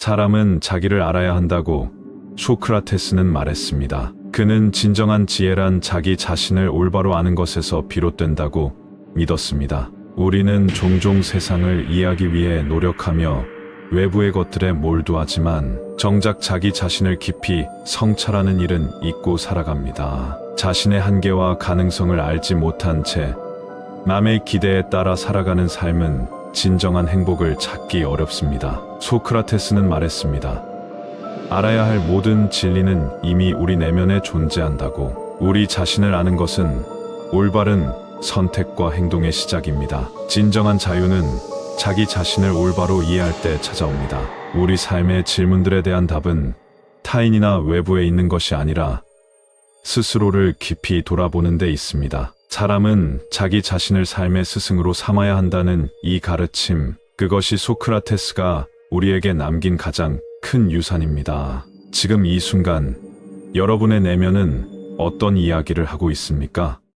사람은 자기를 알아야 한다고 소크라테스는 말했습니다. 그는 진정한 지혜란 자기 자신을 올바로 아는 것에서 비롯된다고 믿었습니다. 우리는 종종 세상을 이해하기 위해 노력하며 외부의 것들에 몰두하지만 정작 자기 자신을 깊이 성찰하는 일은 잊고 살아갑니다. 자신의 한계와 가능성을 알지 못한 채 남의 기대에 따라 살아가는 삶은 진정한 행복을 찾기 어렵습니다. 소크라테스는 말했습니다. 알아야 할 모든 진리는 이미 우리 내면에 존재한다고. 우리 자신을 아는 것은 올바른 선택과 행동의 시작입니다. 진정한 자유는 자기 자신을 올바로 이해할 때 찾아옵니다. 우리 삶의 질문들에 대한 답은 타인이나 외부에 있는 것이 아니라 스스로를 깊이 돌아보는 데 있습니다. 사람은 자기 자신을 삶의 스승으로 삼아야 한다는 이 가르침, 그것이 소크라테스가 우리에게 남긴 가장 큰 유산입니다. 지금 이 순간 여러분의 내면은 어떤 이야기를 하고 있습니까?